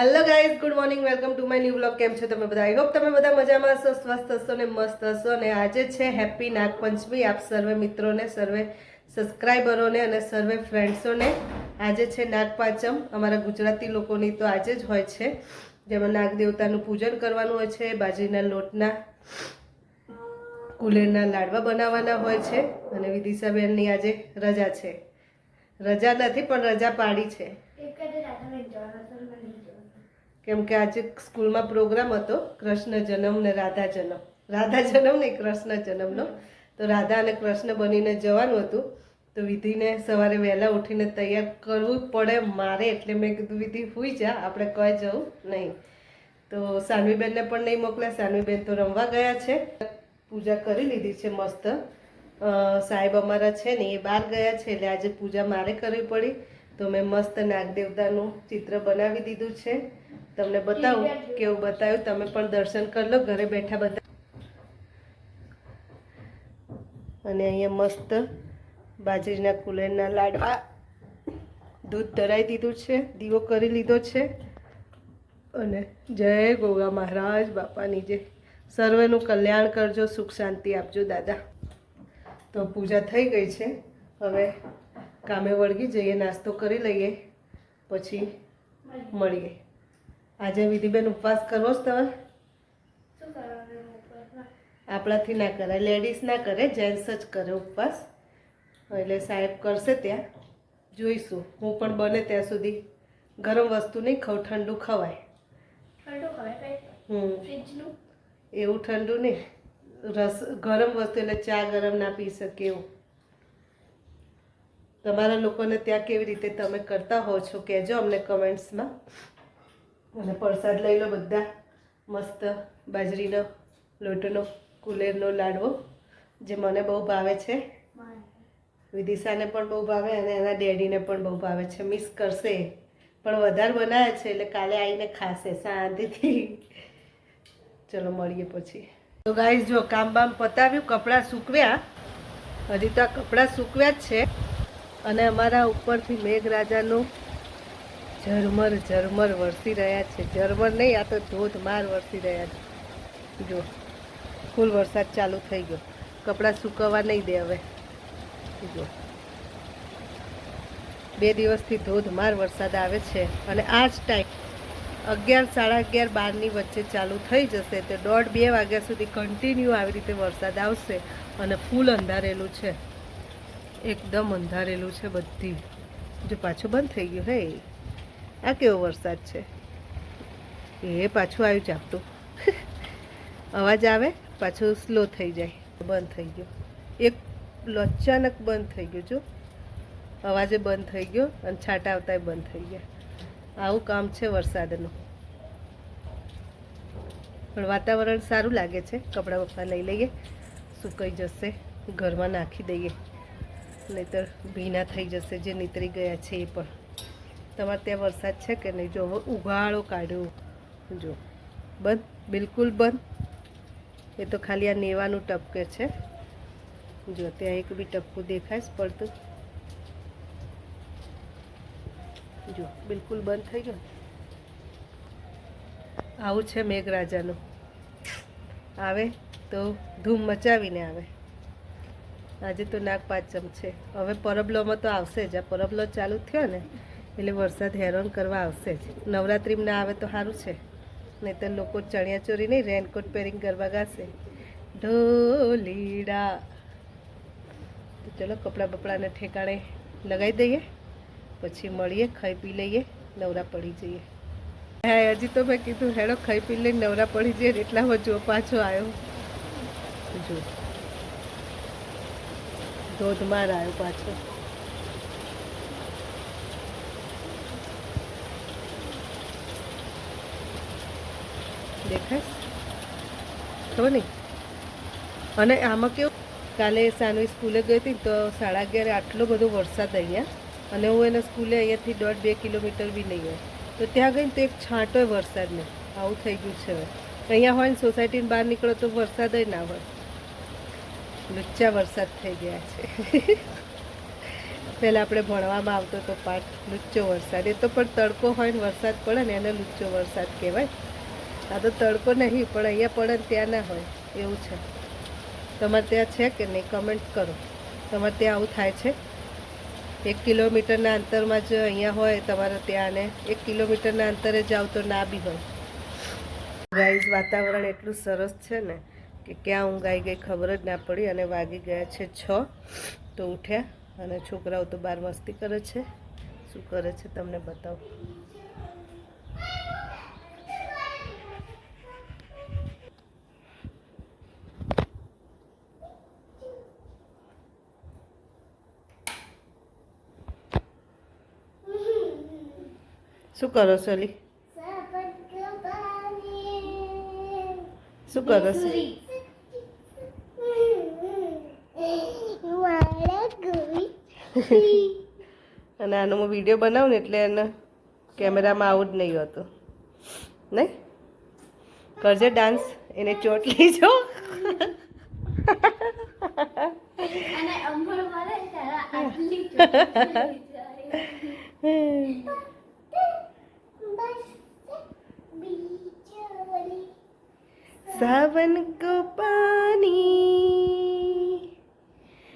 Hello guys good morning welcome to my new blog કેમ છો તમે બધા? આઈ હોપ તમે બધા મજામાં હશો, સ્વસ્થ હશો ને મસ્ત હશો અને આજે છે હેપી નાગપંચમી આપ સર્વે મિત્રોને, સર્વે સબસ્ક્રાઈબરોને અને સર્વે ફ્રેન્ડ્સોને આજે છે નાગપાંચમ અમારા ગુજરાતી લોકોની તો આજે જ હોય છે. જેમાં નાગદેવતાનું પૂજન કરવાનું હોય છે, બાજરીના લોટના, કુલેરના લાડવા બનાવવાના હોય છે અને વિદિશાબેનની આજે રજા છે. રજા નથી, પણ રજા પાડી છે. કેમ કે આજે સ્કૂલમાં પ્રોગ્રામ હતો કૃષ્ણ જન્મ ને રાધા જન્મ રાધા જન્મ ને કૃષ્ણ જન્મનો તો રાધા અને કૃષ્ણ બનીને જવાનું હતું. તો વિધિને સવારે વહેલા ઉઠીને તૈયાર કરવું પડે મારે, એટલે મેં કીધું, વિધિ હુઈ જા, આપણે કોઈ જવું નહીં. તો સાનવીબેનને પણ નહીં મોકલ્યા. સાનવીબેન તો રમવા ગયા છે. પૂજા કરી લીધી છે મસ્ત. સાહેબ અમારા છે ને, એ બહાર ગયા છે, એટલે આજે પૂજા મારે કરવી પડી. તો મેં મસ્ત નાગદેવતાનું ચિત્ર બનાવી દીધું છે. તમને બતાવું કેવું બતાવ્યું. તમે પણ દર્શન કરી લો, ઘરે બેઠા બધા. અને અહીંયા મસ્ત બાજરીના કુલેરના લાડવા. દૂધ ધરાઈ દીધું છે, દીવો કરી લીધો છે. અને જય ગોગા મહારાજ, બાપાની જય સર્વેનું કલ્યાણ કરજો, સુખ શાંતિ આપજો, દાદા. તો પૂજા થઈ ગઈ છે. હવે કામે વળગી જઈએ, નાસ્તો કરી લઈએ, પછી મળીએ. આજે વિધિબેન ઉપવાસ કરવો જ તમે? આપણાથી ના કરે લેડીઝ ના કરે જેન્ટ્સ જ કરે ઉપવાસ. એટલે સાહેબ કરશે ત્યાં. જોઈશું. હું પણ બને ત્યાં સુધી. ગરમ વસ્તુ નહીં ખાઉં ઠંડુ ખવાય. હમ. એવું ઠંડુ નહીં. રસ ગરમ વસ્તુ એટલે ચા ગરમ ના પી શકે એવું. તમારા લોકોને ત્યાં કેવી રીતે તમે કરતા હો છો કહેજો અમને કમેન્ટ્સમાં. અને પ્રસાદ લઈ લો બધા. મસ્ત બાજરીનો, લોટનો, કુલેરનો લાડવો, જે મને બહુ ભાવે છે. વિદિશાને પણ બહુ ભાવે અને એના ડેડીને પણ બહુ ભાવે છે. મિસ કરશે. પણ વધારે બનાવે છે એટલે કાલે આવીને ખાશે શાંતિથી. ચલો મળીએ પછી. તો ગાઈઝ જો કામ બામ પતાવ્યું, કપડાં સૂકવ્યા. હજી તો આ કપડાં સૂકવ્યા જ છે. અને અમારા ઉપરથી મેઘરાજાનું ઝરમર ઝરમર વરસી રહ્યા છે. ઝરમર નહીં, આ તો ધોધમાર વરસી રહ્યા છે. જો, ફૂલ વરસાદ ચાલુ થઈ ગયો. કપડાં સૂકવવા નહીં દે હવે. જો, બે દિવસથી ધોધમાર વરસાદ આવે છે અને આ જ ટાઈમ અગિયાર, સાડા અગિયાર, બારની વચ્ચે ચાલુ થઈ જશે તો દોઢ, બે વાગ્યા સુધી કન્ટિન્યુ આવી રીતે વરસાદ આવશે અને ફૂલ અંધારેલું છે. એકદમ અંધારેલું છે બધી. જો પાછું બંધ થઈ ગયું, હે. આ કેવો વરસાદ છે? એ પાછું આવ્યું ચાપતું અવાજ આવે, પાછું સ્લો થઈ જાય. બંધ થઈ ગયો. એક અચાનક બંધ થઈ ગયું, જો. અવાજે બંધ થઈ ગયો અને છાંટા આવતાય બંધ થઈ ગયા. આવું કામ છે વરસાદનું. પણ વાતાવરણ સારું લાગે છે. કપડાં બપડા લઈ લઈએ. સુકાઈ જશે. ઘરમાં નાખી દઈએ. નહીતર ભીના થઈ જશે જે નીતરી ગયા છે એ પણ. તમારે ત્યાં વરસાદ છે કે નહીં? જો, હવે ઉઘાડો કાઢ્યો. જો, બંધ, બિલકુલ બંધ. એ તો ખાલી આ નેવાનું ટપકે છે. જો, ત્યાં એક બી ટપકું દેખાય જ પડતું જો, બિલકુલ બંધ થઈ ગયો. આવું છે મેઘરાજાનું. આવે તો ધૂમ મચાવીને આવે. આજે તો નાગપાંચમ છે. હવે પરબલોમાં તો આવશે જ. આ પરબલો ચાલુ થયો ને એટલે વરસાદ હેરાન કરવા આવશે જ. નવરાત્રિમાં ના આવે તો સારું છે. નહીં તો લોકો ચણિયાચોરી નહીં રેનકોટ પહેરીને ગરબા ગાશે. ઢોલીડા. તો ચલો કપડાં બપડાને ઠેકાણે લગાવી દઈએ. પછી મળીએ, ખાઈ પી લઈએ, નવરા પડી જઈએ. હા, હજી તો મેં કીધું, હેડો ખાઈ પી લઈને નવરા પડી જઈએ એટલા જો પાછો આવ્યો. જો. ધોધમાર આવ્યો પાછો. દેખાય? ખબર નહીં. અને આમાં કેવું? કાલે સાનવી સ્કૂલે ગઈ હતી તો સાડા અગિયારે આટલો બધો વરસાદ અહીંયા. અને હું એને સ્કૂલે અહીંયાથી દોઢ બે કિલોમીટર બી નહીં હોય તો ત્યાં ગઈને તો એક છાંટોય વરસાદને. આવું થઈ ગયું છે હવે. અહીંયા હોય ને સોસાયટીની બહાર નીકળો તો વરસાદ ના હોય. લુચ્ચા વરસાદ થઈ ગયા છે. પહેલાં આપણે ભણવામાં આવતો તો પાઠ લુચ્ચો વરસાદ. એ તો પણ તડકો હોય ને વરસાદ પડે ને એને લુચ્ચો વરસાદ કહેવાય. આ તો તડકો નહીં, પણ અહીંયા પડે ત્યાં ના હોય, એવું છે. તમારે ત્યાં છે કે નહીં કમેન્ટ કરો. તમારે ત્યાં આવું થાય છે? એક કિલોમીટરના અંતરમાં જ અહીંયા હોય, તમારે ત્યાં ને એક કિલોમીટરના અંતરે જાઓ તો ના બી હોય. ગાઈઝ વાતાવરણ એટલું સરસ છે ને, કે ક્યાં ઊંઘાઈ ગઈ ખબર જ ના પડી અને વાગી ગયા છે છ, તો ઉઠ્યા અને છોકરાઓ તો બહાર મસ્તી કરે છે. શું કરે છે, તમને બતાવું? શું કરો છો અલી? શું કરો છો? અને આનો હું વીડિયો બનાવું ને એટલે એને કેમેરામાં આવું જ નહીં હોતું. નહીં? કરજે ડાન્સ એને ચોટ લીજો. અને અંબળ મારે તારા આટલી ચોટી सावन को पानी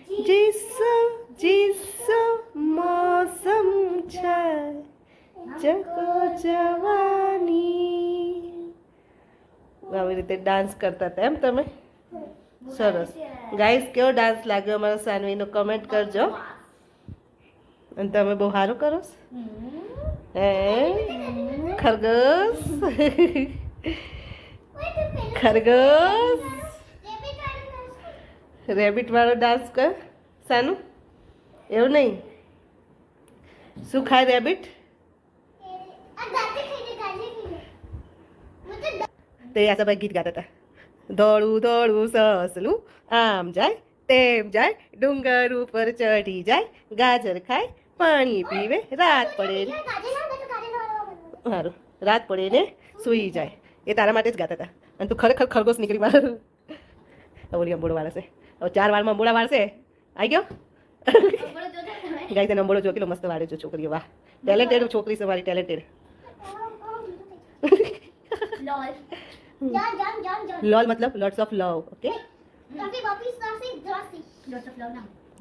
जिसो जिसो मौसम છે જગો જવાની આવી રીતે ડાન્સ કરતા હતા એમ તમે સરસ ગાઈસ કેવો ડાન્સ લાગ્યો અમારો સાનવીનો કમેન્ટ કરજો અને તમે બહુ સારું કરો છો હે ખરગોશ ખરગોશ રેબિટ વાળો ડાન્સ કર સાનું એવું નહીં શું ખાય રેબિટ તે આશાભાઈ ગીત ગાતા હતા દોડું દોડું સસલું આમ જાય તેમ જાય ડુંગર ઉપર ચડી જાય ગાજર ખાય પાણી પીવે રાત પડે ને સારું રાત પડે ને સૂઈ જાય એ તારા માટે જ ગાતા હતા અને તું ખરેખર ખરગોશ નીકળી મારું. ઓલી અંબોડો વાળશે. હવે ચાર વાળમાં અંબોડા વાળશે. આવી ગયો? ગાય તને અંબોડો જો કેટલો મસ્ત વાળે છે છોકરીઓ. વાહ. ટેલેન્ટેડ છોકરી છે મારી ટેલેન્ટેડ લોલ જાન જાન જાન જાન. લોલ મતલબ lots of love okay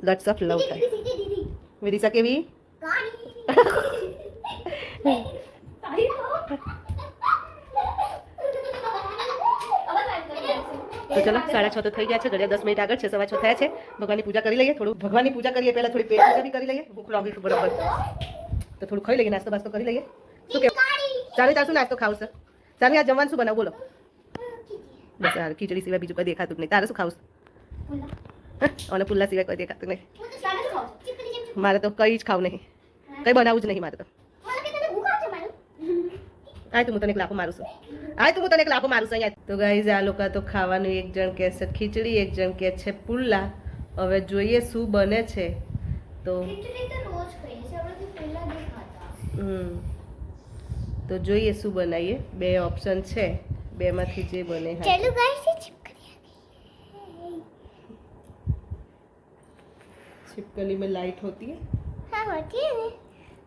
lots of love થાય. વિદિશા કેવી? તો ચલો સાડા છ તો થઈ ગયા છે ઘડિયા દસ મિનિટ આગળ છે સવા છ થયા છે. ભગવાનની પૂજા કરી લઈએ થોડું ભગવાનની પૂજા કરીએ પહેલાં થોડી પેટ પૂજા બી કરી લઈએ. ભૂખ લાગી છે બરાબર. તો થોડું ખાઈ લઈએ નાસ્તો બાસ્તો કરી લઈએ. શું કે ચાલે તાર શું નાસ્તો ખાવ સર ચાલો આ જમવાનું શું બનાવ? બોલો. બસ આ ખીચડી સિવાય બીજું કોઈ દેખાતું જ નહીં. તારે શું ખાવ અને પુલ્લા સિવાય કોઈ દેખાતું નહીં. મારે તો કંઈ જ ખાવું નહીં. કંઈ બનાવવું જ નહીં મારે તો. આ તો હું તને એક લાખો મારું છું. આય તું હું તને એક લાફો મારું છું અહીંયા તો ગાઈઝ આ લોકો તો ખાવાનું એક જણ કહે છે ખીચડી એક જણ કહે છે પુલ્લા હવે જોઈએ શું બને છે તો હમ તો જોઈએ શું બનાવીએ બે ઓપ્શન છે બેમાંથી જે બને હા चलो गाइस छिपकली में लाइट होती है हाँ होती है ना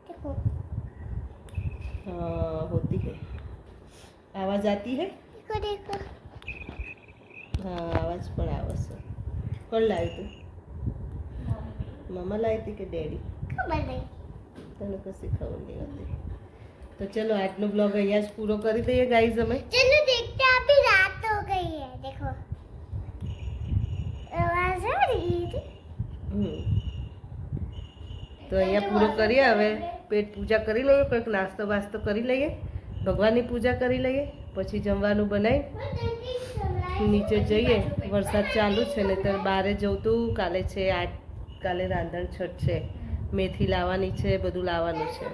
देखो हाँ होती है आवाज आती है देखो देखो हाँ आवाज પણ આવે છે કોણ લાવી તું મમ્મા લાવી હતી કે ડેડી खबर नहीं તને કશી ખબર નહીં હતી તો ચલો આજનો બ્લોગ અહીંયા જ પૂરો કરી દઈએ ગાઈઝ અમે चलो देखते हैं अभी रात हो गई है देखो आवाज आ रही थी હમ. તો અહીંયા પૂરો કરીએ હવે પેટ પૂજા કરી લઈએ કંઈક નાસ્તો વાસ્તો કરી લઈએ ભગવાનની પૂજા કરી લઈએ, પછી જમવાનું બનાવી નીચે જઈએ, વરસાદ ચાલુ છે ને ત્યારે બારે જવું તું કાલે છે આઠ, કાલે રાંધણ છઠ છે, મેથી લાવવાની છે, બધું લાવવાનું છે.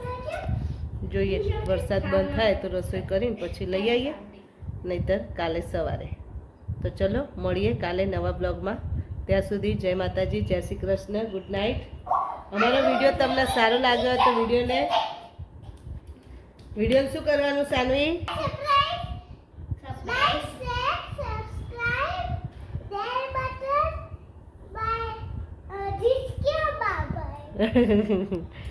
જોઈએ, વરસાદ બંધ થાય તો રસોઈ કરીને પછી લઈ આવીએ નહીતર કાલે સવારે. તો ચલો, મળીએ કાલે નવા બ્લોગમાં. ત્યાં સુધી જય માતાજી, જય શ્રી કૃષ્ણ, ગુડ નાઇટ. અમારો વીડિયો તમને સારો લાગ્યો તો વિડીયોને વીડિયો શું કરવાનું સાનવી? Like,